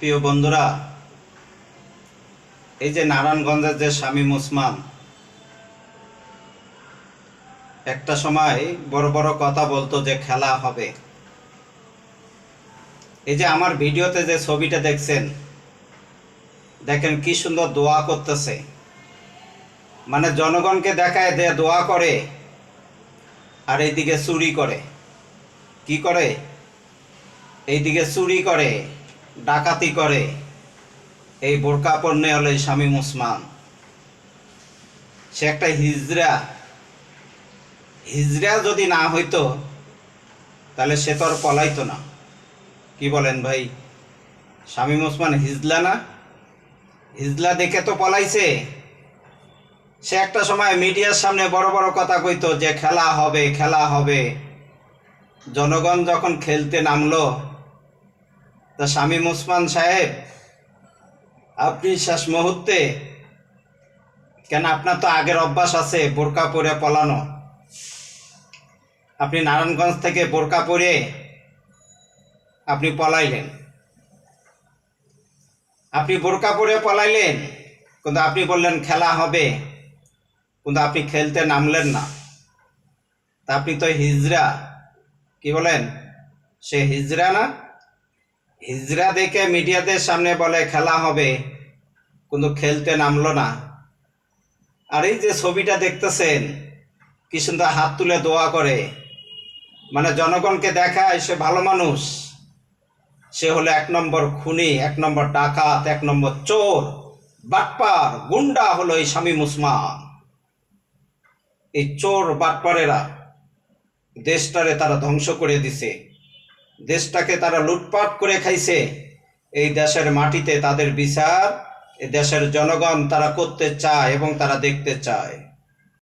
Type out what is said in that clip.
প্রিয় বন্ধুরা, এই যে নারায়ণগঞ্জের যে শামীম ওসমান একটা সময় বড় বড় কথা বলতো যে খেলা হবে। এই যে আমার ভিডিওতে যে ছবিটা দেখছেন, দেখেন কি সুন্দর দোয়া করতেছে। মানে জনগণকে দেখায় দে দোয়া করে, আর এইদিকে চুরি করে। কি করে? এইদিকে চুরি করে। ডাকাতি করে এই বোরকা পণ্যে হলো এই শামীম ওসমান। সে একটা হিজড়া হিজড়া যদি না হইতো, তাহলে সে তো আর পলাইতো না। কি বলেন ভাই? শামীম ওসমান হিজলা না? হিজলা দেখে তো পলাইছে। সে একটা সময় মিডিয়ার সামনে বড় বড় কথা কইতো যে খেলা হবে খেলা হবে। জনগণ যখন খেলতে নামলো তা শামীম ওসমান সাহেব, আপনি শেষ মুহূর্তে, কেন আপনার তো আগের অভ্যাস আছে বোরকা পরে পলানো? আপনি নারায়ণগঞ্জ থেকে বোরকা পরে আপনি পলাইলেন। আপনি বোরকা পরে পলাইলেন, কিন্তু আপনি বললেন খেলা হবে, কিন্তু আপনি খেলতে নামলেন না। তা আপনি তো হিজরা কি বলেন? সে হিজরা না? হিজরা দেখে মিডিয়াদের সামনে বলে, খেলা হবে। কিন্তু খেলতে নামলো না। আর এই যে ছবিটা দেখতেছেন, কি সুন্দর হাত তুলে দোয়া করে। মানে জনগণকে দেখায়, সে ভালো মানুষ। সে হলো এক নম্বর খুনি, এক নম্বর ডাকাত, এক নম্বর চোর, বাটপার, গুন্ডা হলো এই শামীম উসমান এই চোর বাটপারেরা দেশটারে তারা ধ্বংস করে দিছে। দেশটাকে তারা লুটপাট করে খাইছে। এই দেশের মাটিতে তাদের বিচার দেশের জনগণ তারা করতে চায় এবং তারা দেখতে চায়।